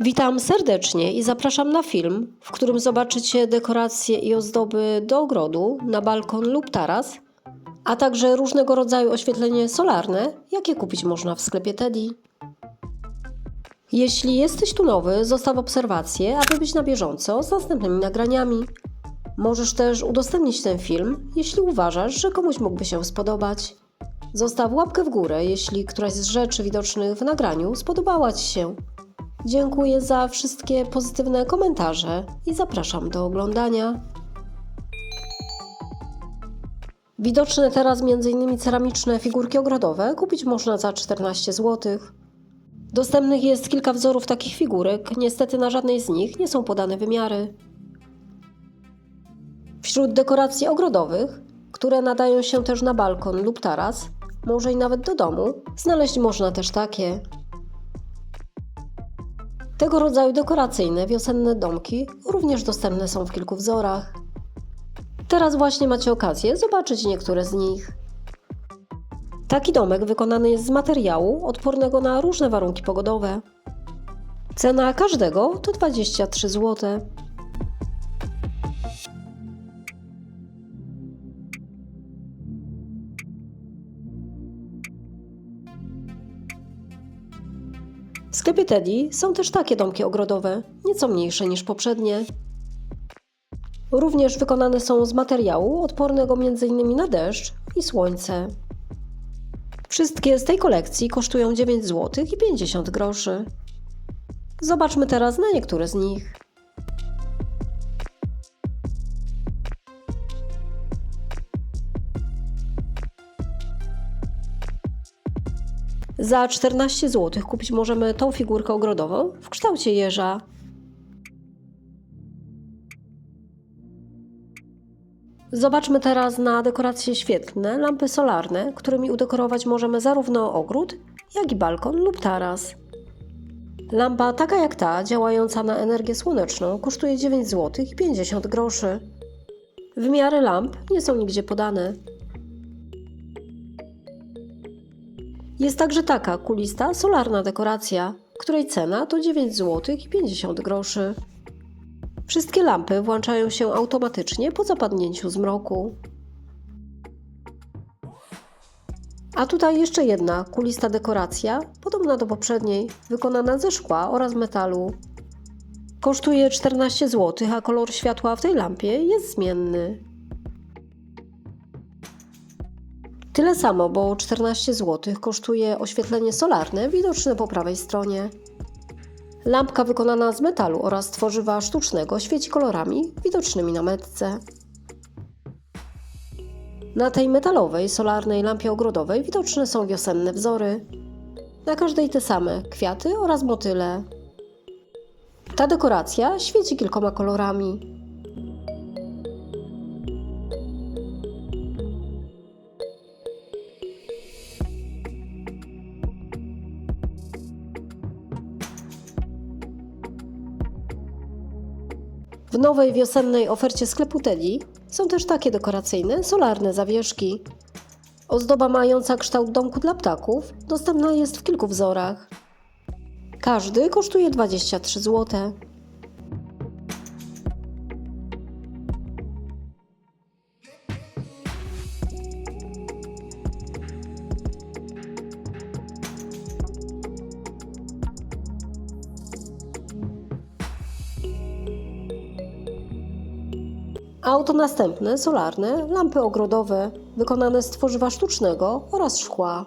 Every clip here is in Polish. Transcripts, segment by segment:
Witam serdecznie i zapraszam na film, w którym zobaczycie dekoracje i ozdoby do ogrodu, na balkon lub taras, a także różnego rodzaju oświetlenie solarne, jakie kupić można w sklepie Teddy. Jeśli jesteś tu nowy, zostaw obserwację, aby być na bieżąco z następnymi nagraniami. Możesz też udostępnić ten film, jeśli uważasz, że komuś mógłby się spodobać. Zostaw łapkę w górę, jeśli któraś z rzeczy widocznych w nagraniu spodobała Ci się. Dziękuję za wszystkie pozytywne komentarze i zapraszam do oglądania. Widoczne teraz m.in. ceramiczne figurki ogrodowe kupić można za 14 zł. Dostępnych jest kilka wzorów takich figurek, niestety na żadnej z nich nie są podane wymiary. Wśród dekoracji ogrodowych, które nadają się też na balkon lub taras, może i nawet do domu, znaleźć można też takie. Tego rodzaju dekoracyjne wiosenne domki również dostępne są w kilku wzorach. Teraz właśnie macie okazję zobaczyć niektóre z nich. Taki domek wykonany jest z materiału odpornego na różne warunki pogodowe. Cena każdego to 23 zł. Teddy są też takie domki ogrodowe, nieco mniejsze niż poprzednie. Również wykonane są z materiału odpornego m.in. na deszcz i słońce. Wszystkie z tej kolekcji kosztują 9 zł i 50 groszy. Zobaczmy teraz na niektóre z nich. Za 14 zł kupić możemy tą figurkę ogrodową w kształcie jeża. Zobaczmy teraz na dekoracje świetlne, lampy solarne, którymi udekorować możemy zarówno ogród, jak i balkon lub taras. Lampa taka jak ta, działająca na energię słoneczną, kosztuje 9 zł i 50 groszy. Wymiary lamp nie są nigdzie podane. Jest także taka kulista solarna dekoracja, której cena to 9 zł i 50 groszy. Wszystkie lampy włączają się automatycznie po zapadnięciu zmroku. A tutaj jeszcze jedna kulista dekoracja, podobna do poprzedniej, wykonana ze szkła oraz metalu. Kosztuje 14 zł, a kolor światła w tej lampie jest zmienny. Tyle samo, bo 14 zł kosztuje oświetlenie solarne widoczne po prawej stronie. Lampka wykonana z metalu oraz tworzywa sztucznego świeci kolorami widocznymi na metce. Na tej metalowej, solarnej lampie ogrodowej widoczne są wiosenne wzory. Na każdej te same kwiaty oraz motyle. Ta dekoracja świeci kilkoma kolorami. W nowej wiosennej ofercie sklepu Teddy są też takie dekoracyjne, solarne zawieszki. Ozdoba mająca kształt domku dla ptaków dostępna jest w kilku wzorach. Każdy kosztuje 23 zł. Auto następne, solarne, lampy ogrodowe, wykonane z tworzywa sztucznego oraz szkła.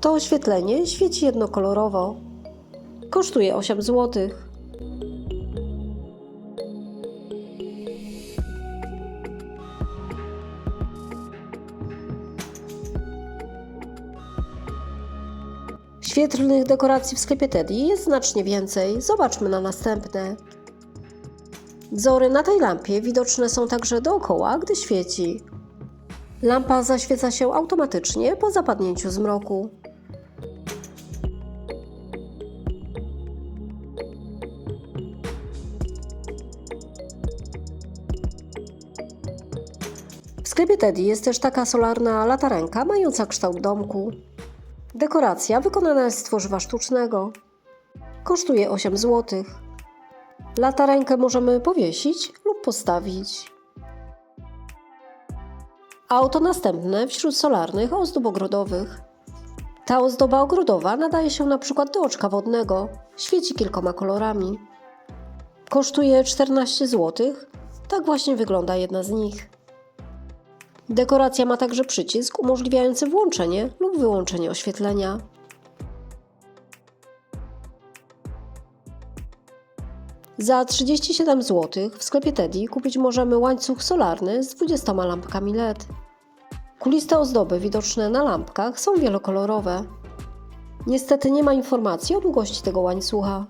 To oświetlenie świeci jednokolorowo. Kosztuje 8 zł. Świetlnych dekoracji w sklepie Teddy jest znacznie więcej. Zobaczmy na następne. Wzory na tej lampie widoczne są także dookoła, gdy świeci. Lampa zaświeca się automatycznie po zapadnięciu zmroku. W sklepie Teddy jest też taka solarna latarenka mająca kształt domku. Dekoracja wykonana jest z tworzywa sztucznego. kosztuje 8 zł. Latarenkę możemy powiesić lub postawić. Auto następne wśród solarnych ozdób ogrodowych. Ta ozdoba ogrodowa nadaje się na przykład do oczka wodnego, świeci kilkoma kolorami. Kosztuje 14 zł. Tak właśnie wygląda jedna z nich. Dekoracja ma także przycisk umożliwiający włączenie lub wyłączenie oświetlenia. Za 37 zł w sklepie Teddy kupić możemy łańcuch solarny z 20 lampkami LED. Kuliste ozdoby widoczne na lampkach są wielokolorowe. Niestety nie ma informacji o długości tego łańcucha.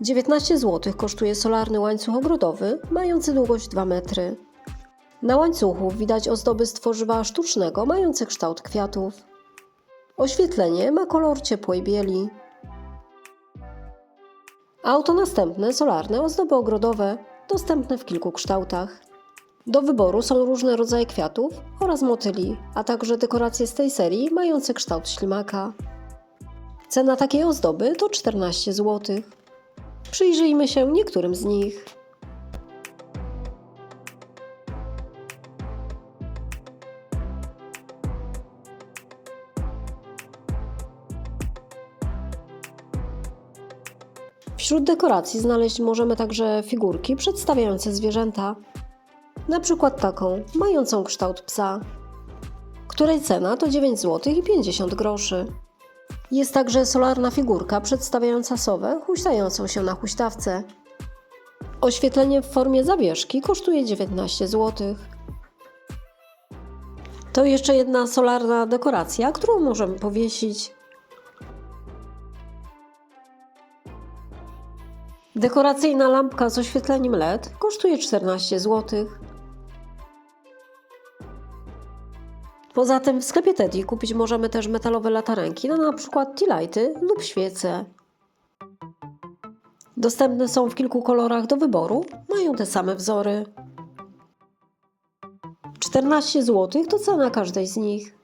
19 zł kosztuje solarny łańcuch ogrodowy, mający długość 2 metry. Na łańcuchu widać ozdoby z tworzywa sztucznego, mające kształt kwiatów. Oświetlenie ma kolor ciepłej bieli. Auto następne, solarne, ozdoby ogrodowe, dostępne w kilku kształtach. Do wyboru są różne rodzaje kwiatów oraz motyli, a także dekoracje z tej serii mające kształt ślimaka. Cena takiej ozdoby to 14 zł. Przyjrzyjmy się niektórym z nich. Wśród dekoracji znaleźć możemy także figurki przedstawiające zwierzęta, na przykład taką, mającą kształt psa, której cena to 9 zł i 50 groszy. Jest także solarna figurka przedstawiająca sowę huśtającą się na huśtawce. Oświetlenie w formie zawieszki kosztuje 19 zł. To jeszcze jedna solarna dekoracja, którą możemy powiesić. Dekoracyjna lampka z oświetleniem LED kosztuje 14 zł. Poza tym w sklepie Teddy kupić możemy też metalowe latarenki na np. lighty lub świece. Dostępne są w kilku kolorach do wyboru, mają te same wzory. 14 zł to cena każdej z nich.